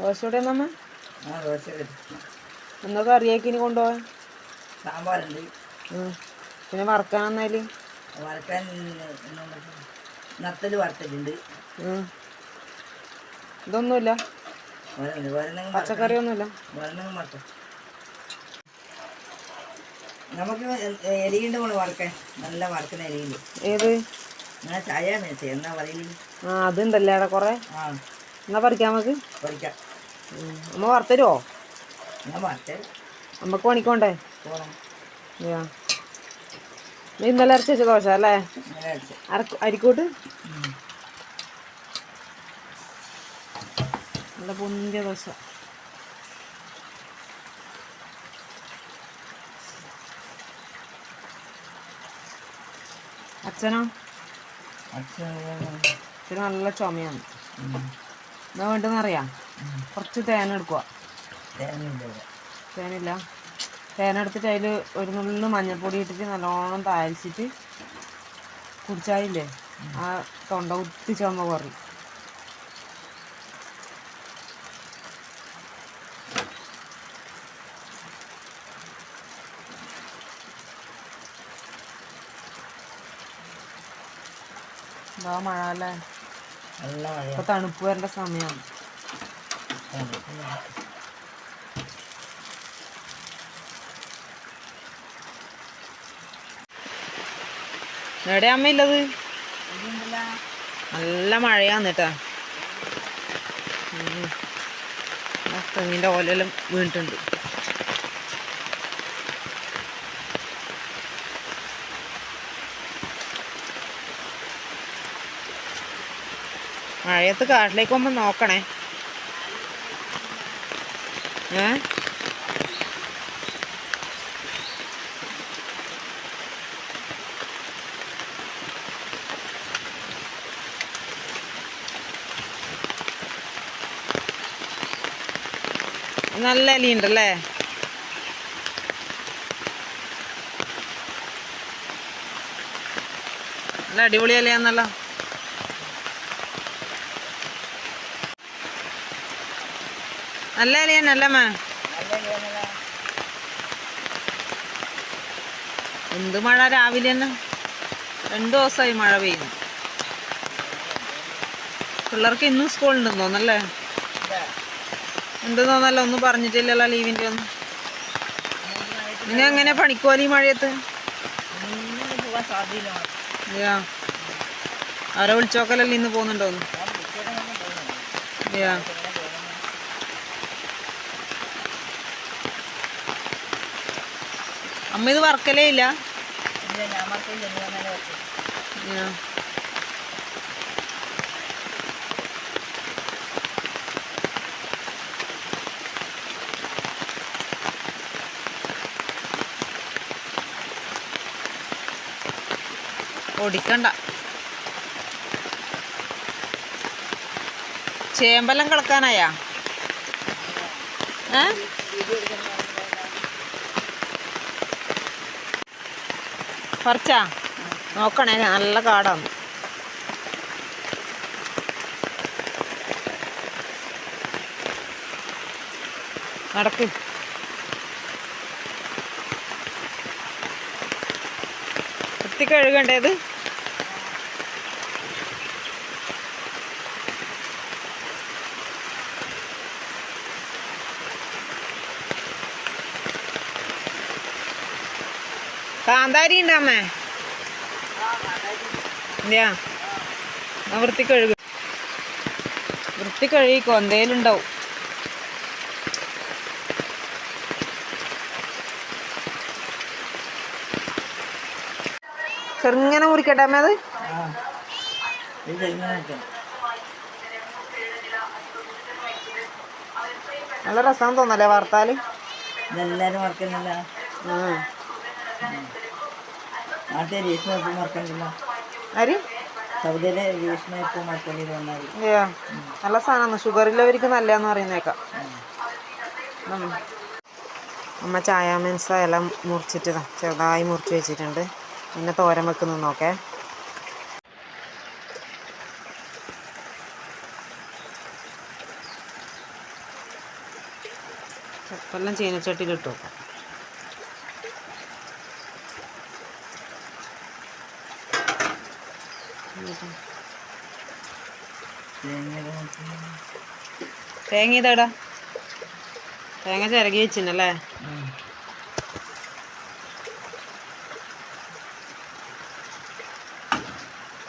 ദോശ ഇവിടെ നമ്മ ആ ദോശ എന്നാ കറിയാക്കിന് കൊണ്ടുപോവാൻ? സാമ്പാറുണ്ട്. പിന്നെ വറക്കാൻ എന്നാൽ വറക്കാൻ നത്തൽ വറുത്തിട്ടുണ്ട്. ഇതൊന്നുമില്ല. പച്ചക്കറിയൊന്നുമില്ല. നമുക്ക് എരിയുണ്ട് പോലെ വറക്കാൻ. നല്ല വറക്കുന്ന എരിയുണ്ട്. ഏത്? ഞാൻ ചായ മേടിച്ചേ. എന്നാ പറയില്ല ആ അതുണ്ടല്ലേ അവിടെ കൊറേ? ആ. എന്നാ പറിക്കാം നമുക്ക്? പഠിക്കാം. ഉം. അമ്മ വറുത്തരുവോ അമ്മയ്ക്ക് പണിക്കോണ്ടേ ഇന്നലെ അരച്ച് വെച്ച ദോശ അല്ലേ? അരിക്കോട്ട്? നല്ല പൊന്തിയ ദോശ. അച്ഛനോ? അച്ഛന് നല്ല ചുമയാണ്. എന്നാ വേണ്ടെന്ന് അറിയാം? കുറച്ച് തേന എടുക്കുക തേനില്ല തേന എടുത്തിട്ട് അതിൽ ഒരു നുള്ളു മഞ്ഞൾപ്പൊടി ഇട്ടിട്ട് നല്ലോണം താഴ്ചിട്ട് കുടിച്ചാലില്ലേ ആ തൊണ്ട കുത്തി ചുമ കുറയും. എന്താ മഴ അല്ലേ? ഇപ്പൊ തണുപ്പ് വരേണ്ട സമയമാണ് എവിടെ അമ്മ ഇല്ലത് നല്ല മഴയാന്ന് കേട്ടാ തെങ്ങിന്റെ ഓലെല്ലാം വീണിട്ടുണ്ട്. മഴയത്ത് കാട്ടിലേക്ക് പോകുമ്പോ നോക്കണേ. ഏ? നല്ല ഇലയുണ്ടല്ലേ നല്ല അടിപൊളി ഇലയാന്നല്ലോ നല്ല ഇലയാണല്ലേ മേ. എന്ത് മഴ രാവിലെ തന്നെ രണ്ടു ദിവസമായി മഴ പെയ്യുന്നു. പിള്ളേർക്ക് ഇന്നും സ്കൂളുണ്ടെന്ന് തോന്നല്ലേ ഉണ്ട് തോന്നല്ലോ ഒന്നും പറഞ്ഞിട്ടില്ലല്ലോ ലീവിന്റെ ഒന്നും. നിങ്ങൾ എങ്ങനെ പണിക്കോലി മഴയത്ത്? അവരെ വിളിച്ചോക്കലല്ലേ ഇന്ന് പോകുന്നുണ്ടോന്ന്? യാ അമ്മ ഇത് വറക്കലേ ഇല്ല. ഒടിക്കണ്ട ചേമ്പെല്ലാം കിളക്കാനായാ ഏ? പറിച്ചാ? നോക്കണേ നല്ല കാടാണ്. നടക്ക്. വൃത്തി കാന്താരി ഉണ്ട് അമ്മേ ഇല്ല. വൃത്തി കഴുകും വൃത്തി കഴുകിക്കോ എന്തേലും ഉണ്ടാവും ചെറുങ്ങനെ മുറിക്കട്ടെ അമ്മ അത്? ആ നല്ല രസം തോന്നല്ലേ വാർത്താൽ? എല്ലാരും വർക്കുന്നില്ല ഉം. നാട്ടിലെ രേഷ്മ ഇപ്പം മറക്കണില്ല ആര്? സൗദിയിലെ രേഷ്മ വന്നാൽ. നല്ല സാധനമാണ്. ഷുഗറില്ലവർക്ക് നല്ലതെന്ന് പറയുന്നേക്കാം. അമ്മ ചായ മീൻസ് ഇല മുറിച്ചിട്ട് ചെറുതായി മുറിച്ച് വെച്ചിട്ടുണ്ട്. പിന്നെ തോരൻ വെക്കുന്നു നോക്കേ. ചപ്പെല്ലാം ചീനച്ചട്ടിയിൽ ഇട്ട് വെക്കാം. തേങ്ങ ഇതാടാ തേങ്ങ ചിരകി വെച്ചിനല്ലേ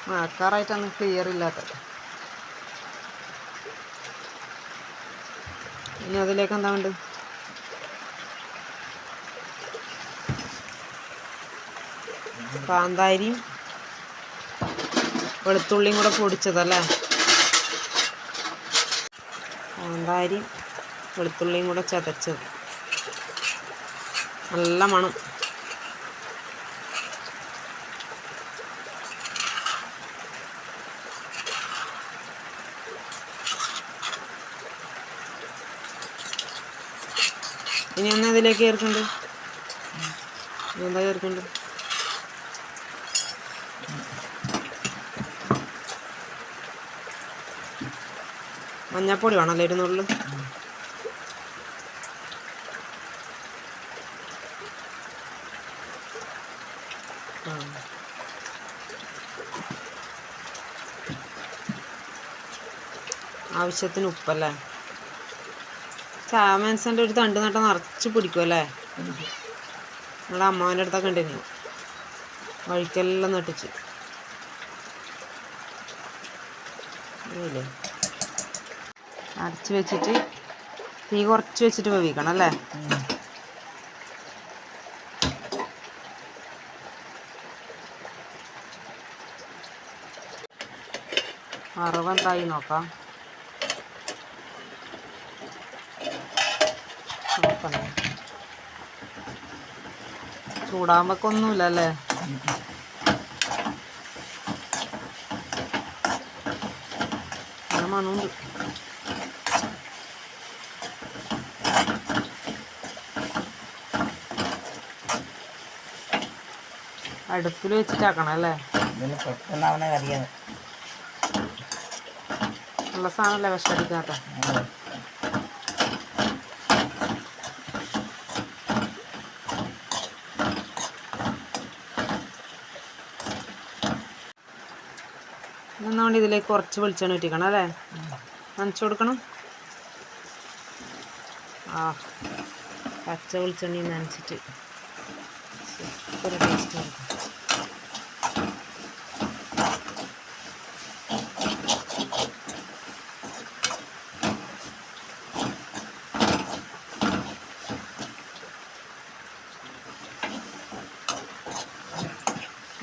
മഴക്കാറായിട്ടാണ് ക്ലിയർ ഇല്ലാത്ത. ഇനി അതിലേക്ക് എന്താ ഉണ്ട് കാന്താരിയും വെളുത്തുള്ളിയും കൂടെ പൊടിച്ചതല്ലേ? കാന്താരിയും വെളുത്തുള്ളിയും കൂടെ ചതച്ചത്. നല്ല മണം. ഇനി ഒന്ന് ഇതിലേക്ക് ചേർക്കുന്നുണ്ട് എന്താ ചേർക്കണ്ട് മഞ്ഞപ്പൊടി വേണമല്ലേ ഇരുന്നുള്ളു ആവശ്യത്തിന് ഉപ്പല്ലേ? ചാമൻസിന്റെ ഒരു തണ്ട് നട്ട നിറച്ച് പിടിക്കുമല്ലേ നിങ്ങളുടെ അമ്മാവന്റെ അടുത്തൊക്കെ ഉണ്ടിരുന്നു വഴിക്കെല്ലാം നട്ടിച്ച്. ഇല്ലേ? അടച്ച് വെച്ചിട്ട് തീ കുറച്ച് വെച്ചിട്ട് വേവിക്കണം അല്ലേ? വറവെന്തായി നോക്കാം. നോക്കണേ. ചൂടാകുമ്പോഴൊന്നുമില്ല അല്ലേ? മണമുണ്ട്. അടുപ്പിൽ വെച്ചിട്ടാക്കണം അല്ലേ? പെട്ടെന്ന് പെട്ടെന്നാവണ കറിയാണ്. നല്ല സാധനമല്ലേ വിഷടിക്കാത്ത എന്നാണ്ട് ഇതിലേക്ക് കുറച്ച് വെളിച്ചെണ്ണ ഇട്ടിക്കണം അല്ലേ? നനച്ചു കൊടുക്കണം. ആ പച്ച വെളിച്ചെണ്ണ നനച്ചിട്ട്. സൂപ്പർ ടേസ്റ്റ് ആയിരിക്കും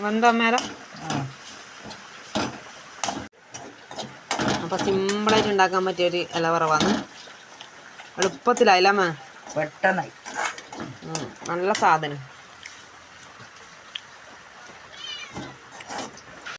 വെന്തോ മേലെ? അപ്പോൾ സിമ്പിളായിട്ട് ഉണ്ടാക്കാൻ പറ്റിയ ഒരു ഇല എളുപ്പത്തിലായില്ല പെട്ടെന്നായി. നല്ല സാധനം.